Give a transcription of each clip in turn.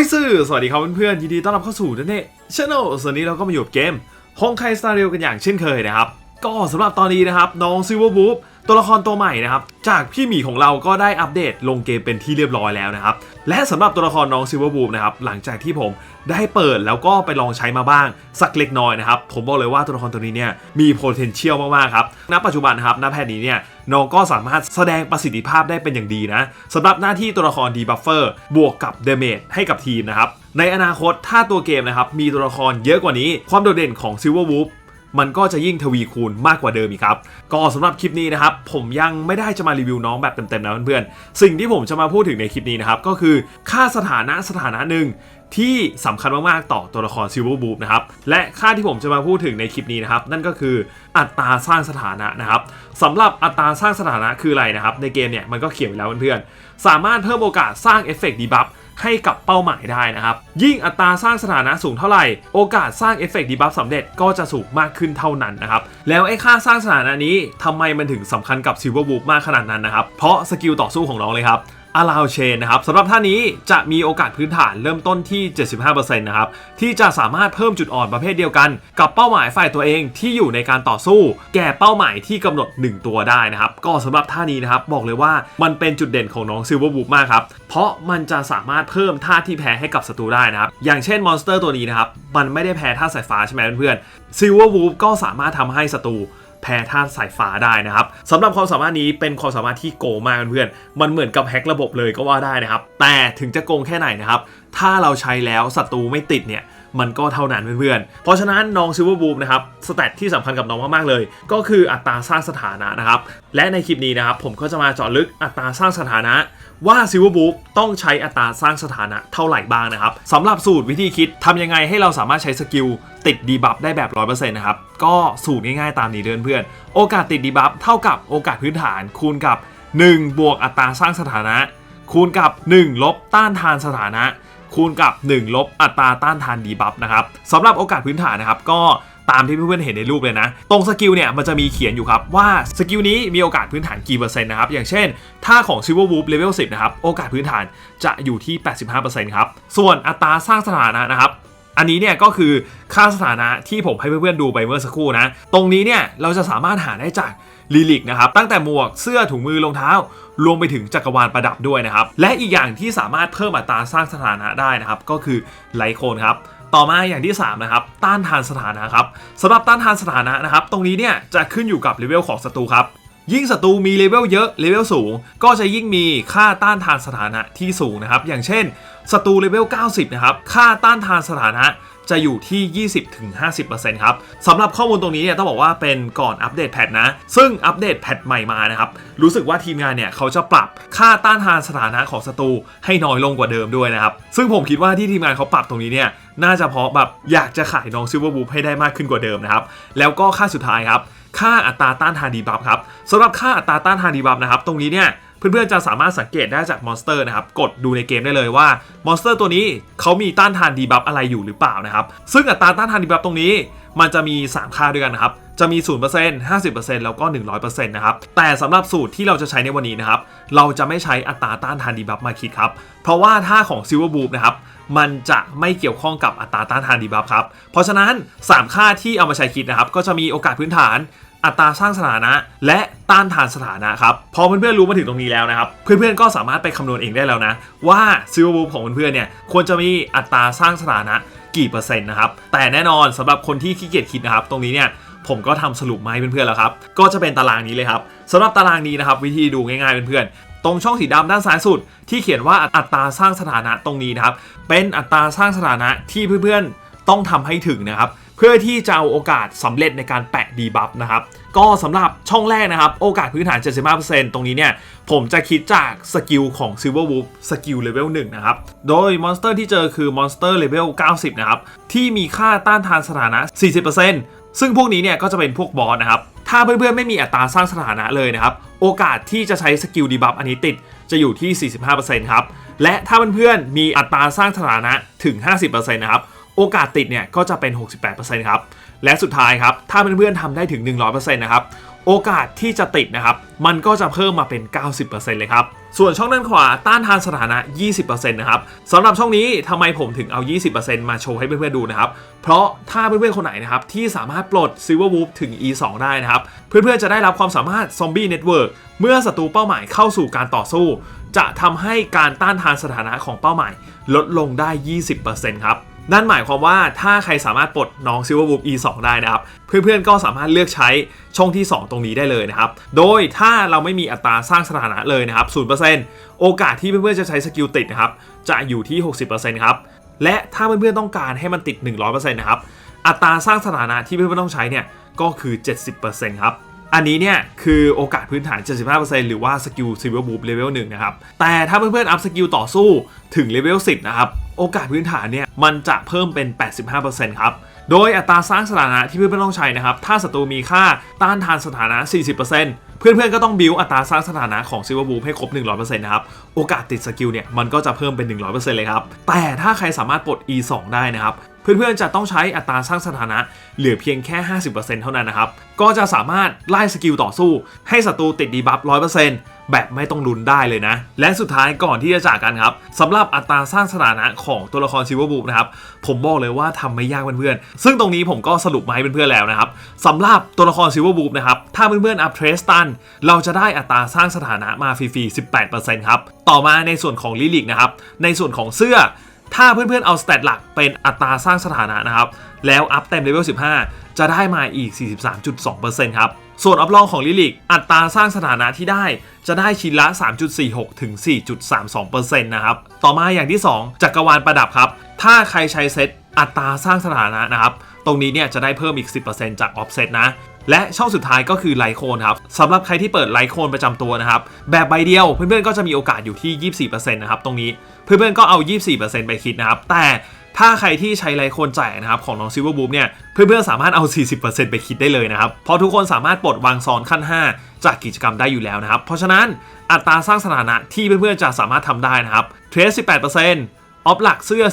ยซื่อสวัสดีครับเพื่อนๆยินดีต้อนรับเข้าสู่นั่นเองช anel ส่วนนี้เราก็มาอยู่กับเกมฮงไคสตาร์เรลกันอย่างเช่นเคยนะครับ ก็สำหรับตอนนี้นะครับ น้องซิลเวอร์บูฟ ตัวละครตัวใหม่นะครับจากพี่หมีของเราก็ได้อัปเดตลงเกมเป็นที่เรียบร้อยแล้วนะครับและสำหรับตัวละครน้องซิลเวอร์บูฟนะครับหลังจากที่ผมได้เปิดแล้วก็ไปลองใช้มาบ้าง สักเล็กน้อยนะครับผมบอกเลยว่าตัวละครตัวนี้เนี่ยมี potential มากๆครับณปัจจุบันนะครับณแพทย์นี้เนี่ยน้องก็สามารถแสดงประสิทธิภาพได้เป็นอย่างดีนะสำหรับหน้าที่ตัวละครดีบัฟเฟอร์บวกกับเดเมจให้กับทีมนะครับในอนาคตถ้าตัวเกมนะครับมีตัวละครเยอะกว่านี้ ความโดดเด่นของ Silver Wolf มันก็จะยิ่งทวีคูณมากกว่าเดิมอีกครับ ก็สำหรับคลิปนี้นะครับ ผมยังไม่ได้จะมารีวิวน้องแบบเต็มๆนะเพื่อนๆ สิ่งที่ผมจะมาพูดถึงในคลิปนี้นะครับ ก็คือค่าสถานะสถานะหนึ่งที่สำคัญมาก ๆ ต่อตัวละคร Silver Wolf นะครับ และค่าที่ผมจะมาพูดถึงในคลิปนี้นะครับ นั่นก็คืออัตราสร้างสถานะนะครับสำหรับอัตราสร้างสถานะคืออะไรนะครับ ในเกมเนี่ยมันก็เขียนไว้แล้วเพื่อนๆ สามารถเพิ่มโอกาสสร้างเอฟเฟกต์ดีบัฟ ให้กับเป้าหมายได้นะครับ ยิ่งอัตราสร้างสถานะสูงเท่าไหร่ โอกาสสร้างเอฟเฟกต์ดีบัฟสำเร็จก็จะสูงมากขึ้นเท่านั้นนะครับ แล้วไอ้ค่าสร้างสถานะนี้ทำไมมันถึงสำคัญกับซิลเวอร์บูมากขนาดนั้นนะครับ เพราะสกิลต่อสู้ของน้องเลยครับ Allow Chain นะครับสำหรับท่านี้จะมีโอกาสพื้นฐานเริ่มต้นที่ 75%นะครับที่จะสามารถเพิ่มจุดอ่อนประเภทเดียวกัน กับเป้าหมายฝ่ายตัวเองที่อยู่ในการต่อสู้ แก่เป้าหมายที่กำหนด 1 ตัวได้นะครับก็สำหรับท่านี้นะครับบอกเลยว่ามันเป็นจุดเด่นของน้อง Silver Wolf มากครับเพราะมันจะสามารถเพิ่มท่าที่แพ้ให้กับศัตรูได้นะครับอย่างเช่นมอนสเตอร์ตัวนี้นะครับมันไม่ได้แพ้ท่าสายฟ้าใช่ไหมเพื่อนๆ Silver Wolf ก็สามารถทำให้ศัตรู แพ้ท่านสายฟ้าได้นะครับสำหรับความสามารถนี้เป็นความสามารถที่โกงมากเพื่อนมันเหมือนกับแฮ็กระบบเลยก็ว่าได้นะครับแต่ถึงจะโกงแค่ไหนนะครับถ้าเราใช้แล้วศัตรูไม่ติดเนี่ย มันก็เท่านั้นเพื่อนๆ เพราะฉะนั้นน้องซิลเวอร์บูมนะครับสแตทที่สำคัญกับน้องมากๆเลย ก็คืออัตราสร้างสถานะนะครับ และในคลิปนี้นะครับผมก็จะมาเจาะลึกอัตราสร้างสถานะ ว่าซิลเวอร์บูมต้องใช้อัตราสร้างสถานะเท่าไหร่บ้างนะครับสำหรับสูตรวิธีคิดทำยังไงให้เราสามารถใช้สกิลติดดีบัฟได้แบบ 100%นะครับ ก็สูตรง่ายๆตามนี้เดินเพื่อนโอกาสติดดีบัฟเท่ากับโอกาสพื้นฐานคูณกับ 1 บวกอัตราสร้างสถานะ คูณกับ 1 ลบต้านทานสถานะ คูณกับ 1 ลบอัตราต้านทานดีบัฟนะครับสำหรับโอกาสพื้นฐานนะครับก็ตามที่เพื่อนๆเห็นในรูปเลยนะ ตรงสกิลเนี่ยมันจะมีเขียนอยู่ครับว่าสกิลนี้มีโอกาสพื้นฐานกี่เปอร์เซ็นต์นะครับ อย่างเช่น ถ้าของ Silver Wolf Level 10 นะครับ โอกาสพื้นฐานจะอยู่ที่ 85%ครับ ส่วนอัตราสร้างสถานะนะครับ อันนี้เนี่ยก็คือค่าสถานะที่ผมให้เพื่อนๆดูไปเมื่อสักครู่นะ ตรงนี้เนี่ยเราจะสามารถหาได้จาก ลิลิกนะครับตั้งแต่หมวกเสื้อถุงมือรองเท้ารวมไปถึงจักรวาลประดับด้วยนะครับ และอีกอย่างที่สามารถเพิ่มอัตราสร้างสถานะได้นะครับ ก็คือไลโคนครับต่อมาอย่างที่ 3 นะครับ ต้านทานสถานะครับสำหรับต้านทานสถานะนะครับ ตรงนี้เนี่ยจะขึ้นอยู่กับเลเวลของศัตรูครับยิ่งศัตรูมีเลเวลเยอะเลเวลสูง ก็จะยิ่งมีค่าต้านทานสถานะที่สูงนะครับ อย่างเช่น ศัตรูเลเวล 90 นะครับ ค่าต้านทานสถานะจะอยู่ที่ 20-50%ครับสำหรับข้อมูลตรงนี้เนี่ยต้องบอกว่าเป็นก่อนอัปเดตแพทนะ ซึ่งอัปเดตแพทใหม่มานะครับ รู้สึกว่าทีมงานเนี่ยเขาจะปรับค่าต้านทานสถานะของศัตรูให้น้อยลงกว่าเดิมด้วยนะครับ ซึ่งผมคิดว่าที่ทีมงานเขาปรับตรงนี้เนี่ยน่าจะเพราะแบบอยากจะขายน้องซิลเวอร์บูให้ได้มากขึ้นกว่าเดิมนะครับ แล้วก็ค่าสุดท้ายครับ ค่าอัตราต้านทานดีบัฟครับสำหรับค่าอัตราต้านทานดีบัฟนะครับ ตรงนี้เนี่ย เพื่อนๆจะสามารถสังเกตได้จากมอนสเตอร์นะครับ กดดูในเกมได้เลยว่ามอนสเตอร์ตัวนี้เขามีต้านทานดีบัฟอะไรอยู่หรือเปล่านะครับ ซึ่งอัตราต้านทานดีบัฟตรงนี้ มันจะมี 3 ค่าด้วยกันนะครับ จะมี 0% 50%แล้วก็ 100%นะครับ แต่สำหรับสูตรที่เราจะใช้ในวันนี้นะครับ เราจะไม่ใช้อัตราต้านทานดีบัฟมาคิดครับ เพราะว่าถ้าของ Silver b o o นะครับมันจะไม่เกี่ยวข้องกับอัตราต้านทานดีบัฟครับ เพราะฉะนั้น 3 ค่าที่เอามาใช้คิดนะครับ ก็จะมีโอกาสพื้นฐาน อัตราสร้างสถานะ และต้านทานสถานะครับพอเพื่อนๆรู้มาถึงตรงนี้แล้วนะครับ เพื่อนๆก็สามารถไปคำนวณเองได้แล้วนะ ว่าซิลเวอร์บูของเพื่อนๆเนี่ยควรจะมีอัตราสร้างสถานะกี่เปอร์เซ็นต์นะครับแต่แน่นอนสำหรับคนที่ขี้เกียจคิดนะครับ ตรงนี้เนี่ยผมก็ทำสรุปมาให้เพื่อนๆแล้วครับ ก็จะเป็นตารางนี้เลยครับสำหรับตารางนี้นะครับวิธีดูง่ายๆเพื่อนๆตรงช่องสีดำด้านซ้ายสุด ที่เขียนว่าอัตราสร้างสถานะตรงนี้นะครับเป็นอัตราสร้างสถานะที่เพื่อนๆต้องทำให้ถึงนะครับ เพื่อที่จะเอาโอกาสสำเร็จในการแปะดีบัฟนะครับ ก็สำหรับช่องแรกนะครับ โอกาสพื้นฐาน 75%ตรงนี้เนี่ย ผมจะคิดจากสกิลของ Silver Wolf สกิลเลเวล1นะครับ โดยมอนสเตอร์ที่เจอคือมอนสเตอร์เลเวล90 นะครับ ที่มีค่าต้านทานสถานะ 40%ซึ่งพวกนี้เนี่ยก็จะเป็นพวกบอสนะครับ ถ้าเพื่อนๆไม่มีอัตราสร้างสถานะเลยนะครับ โอกาสที่จะใช้สกิลดีบัฟอันนี้ติดจะอยู่ที่ 45%ครับ และถ้าเพื่อนๆมีอัตราสร้างสถานะถึง 50%นะครับ โอกาสติดเนี่ยก็จะเป็น 68%ครับ และสุดท้ายครับ ถ้าเพื่อนๆทำได้ถึง 100%นะครับ โอกาสที่จะติดนะครับ มันก็จะเพิ่มมาเป็น 90%เลยครับ ส่วนช่องด้านขวาต้านทานสถานะ 20%นะครับสำหรับช่องนี้ทำไมผมถึงเอา 20%มาโชว์ให้เพื่อนๆดูนะครับ เพราะถ้าเพื่อนๆคนไหนนะครับที่สามารถปลด Silver Wolf ถึง E2 ได้นะครับ เพื่อนๆจะได้รับความสามารถ Zombie Network เมื่อศัตรูเป้าหมายเข้าสู่การต่อสู้ จะทำให้การต้านทานสถานะของเป้าหมาย ลดลงได้ 20%ครับ นั่นหมายความว่าถ้าใครสามารถปลดน้อง Silver Wolf E2 ได้นะครับ เพื่อนๆก็สามารถเลือกใช้ช่องที่ 2 ตรงนี้ได้เลยนะครับ โดยถ้าเราไม่มีอัตราสร้างสถานะเลยนะครับ0%โอกาสที่เพื่อนๆจะใช้สกิลติดนะครับ จะอยู่ที่ 60%ครับ และถ้าเพื่อนๆต้องการให้มันติด 100%นะครับ อัตราสร้างสถานะที่เพื่อนๆต้องใช้เนี่ยก็คือ 70%ครับอันนี้เนี่ยคือโอกาสพื้นฐาน 75%หรือว่าสกิล Silver Boop Level 1นะครับ แต่ถ้าเพื่อนๆอัพสกิลต่อสู้ถึง Level 10 นะครับ โอกาสพื้นฐานเนี่ยมันจะเพิ่มเป็น 85%ครับ โดยอัตราสร้างสถานะที่เพื่อนๆต้องใช้นะครับ ถ้าศัตรูมีค่าต้านทานสถานะ 40%เพื่อนๆก็ต้องบิวอัตราสร้างสถานะของซิวบูให้ครบ 100%นะครับ โอกาสติดสกิลเนี่ยมันก็จะเพิ่มเป็น 100%เลยครับ แต่ถ้าใครสามารถปลด E2 ได้นะครับ เพื่อนๆจะต้องใช้อัตราสร้างสถานะเหลือเพียงแค่ 50%เท่านั้นนะครับ ก็จะสามารถไล่สกิลต่อสู้ ให้ศัตรูติดดีบัฟ100%แบบไม่ต้องลุ้นได้เลยนะ และสุดท้ายก่อนที่จะจากกันครับสำหรับอัตราสร้างสถานะของตัวละครซิลเวอร์บูนะครับผมบอกเลยว่าทำไม่ยากเพื่อนๆซึ่งตรงนี้ผมก็สรุปมาให้เพื่อนๆแล้วนะครับสำหรับตัวละครซิลเวอร์บูนะครับถ้าเพื่อนๆอัพเทรสตันเราจะได้อัตราสร้างสถานะมาฟรีๆ18%ครับต่อมาในส่วนของลิลิกนะครับในส่วนของเสื้อ ถ้าเพื่อนๆเอาสเตตหลักเป็นอัตราสร้างสถานะนะครับ แล้วอัพเต็มเลเวล 15 จะได้มาอีก 43.2%ครับ ส่วนอัพลองของลิลิกอัตราสร้างสถานะที่ได้จะได้ชิ้นละ 3.46 ถึง 4.32%นะครับ ต่อมาอย่างที่ 2 จักรวาลประดับครับ ถ้าใครใช้เซตอัตราสร้างสถานะนะครับ ตรงนี้เนี่ยจะได้เพิ่มอีก 10%จากออฟเซตนะ และช่องสุดท้ายก็คือไลโคนครับสำหรับใครที่เปิดไลโคนประจำตัวนะครับ แบบใบเดียวเพื่อนๆก็จะมีโอกาสอยู่ที่ 24%นะครับตรงนี้เพื่อนๆก็เอา 24%ไปคิดนะครับ แต่ถ้าใครที่ใช้ไลโคนแจกนะครับของน้องซิลเวอร์บูมเนี่ยเพื่อนๆสามารถเอา 40%ไปคิดได้เลยนะครับ เพราะทุกคนสามารถปลดวางซ้อนขั้น 5 จากกิจกรรมได้อยู่แล้วนะครับ เพราะฉะนั้นอัตราสร้างสถานะที่เพื่อนๆจะสามารถทำได้นะครับเทรส 18%ออฟหลักเสื้อ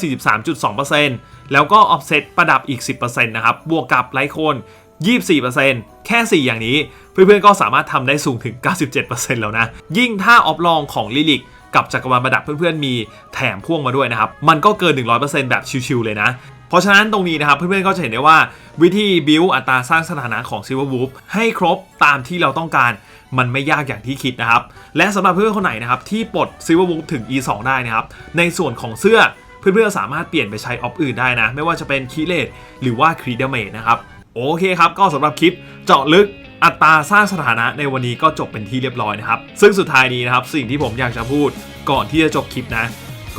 43.2%แล้วก็ออฟเซตประดับอีก 10%นะครับ บวกกับไลโคน 24%แค่ 4 อย่างนี้ เพื่อนๆก็สามารถทำได้สูงถึง 97%แล้วนะ ยิ่งถ้าออฟลองของลิลิกกับจักรวาลประดับเพื่อนๆ มีแถมพ่วงมาด้วยนะครับ มันก็เกิน 100%แบบชิวๆเลยนะ เพราะฉะนั้นตรงนี้นะครับ เพื่อนๆ ก็จะเห็นได้ว่าวิธีบิวอัตราสร้างสถานะของ Silver Wolf ให้ครบตามที่เราต้องการมันไม่ยากอย่างที่คิดนะครับ และสำหรับเพื่อนๆคนไหนนะครับ ที่ปลด Silver Wolf ถึง E2 ได้นะครับ ในส่วนของเสื้อเพื่อนๆ สามารถเปลี่ยนไปใช้ออฟอื่นได้นะ ไม่ว่าจะเป็นคีเลตหรือว่าครีดเมดนะครับ โอเคครับ ก็สำหรับคลิปเจาะลึกอัตราสร้างสถานะในวันนี้ก็จบเป็นที่เรียบร้อยนะครับ ซึ่งสุดท้ายนี้นะครับ สิ่งที่ผมอยากจะพูดก่อนที่จะจบคลิปนะ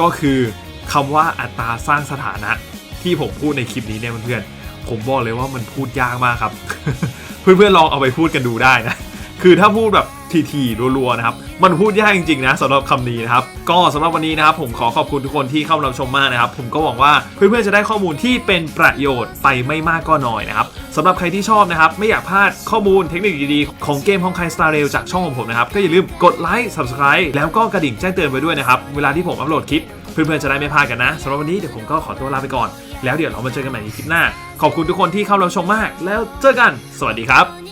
ก็คือคำว่าอัตราสร้างสถานะ ที่ผมพูดในคลิปนี้เนี่ยเพื่อนๆผมบอกเลยว่ามันพูดยากมากครับ เพื่อนๆลองเอาไปพูดกันดูได้นะคือถ้าพูดแบบทีๆรัวๆนะครับมันพูดยากจริงๆนะสำหรับคำนี้นะครับก็สำหรับวันนี้นะครับผมขอขอบคุณทุกคนที่เข้ามารับชมมากนะครับ ผมก็หวังว่าเพื่อนๆจะได้ข้อมูลที่เป็นประโยชน์ไปไม่มากก็น้อยนะครับ สำหรับใครที่ชอบนะครับ ไม่อยากพลาดข้อมูลเทคนิคดีๆ ของเกมของใครสตาร์เรลจากช่องของผมนะครับ ก็อย่าลืมกดไลค์ subscribe แล้วก็กระดิ่งแจ้งเตือนไว้ด้วยนะครับ เวลาที่ผมอัปโหลดคลิป เพื่อนๆจะได้ไม่พลาดกันนะสำหรับวันนี้เดี๋ยวผมก็ขอตัวลาไปก่อน แล้วเดี๋ยวเรามาเจอกันใหม่ในคลิปหน้า ขอบคุณทุกคนที่เข้ารับชมมาก แล้วเจอกัน สวัสดีครับ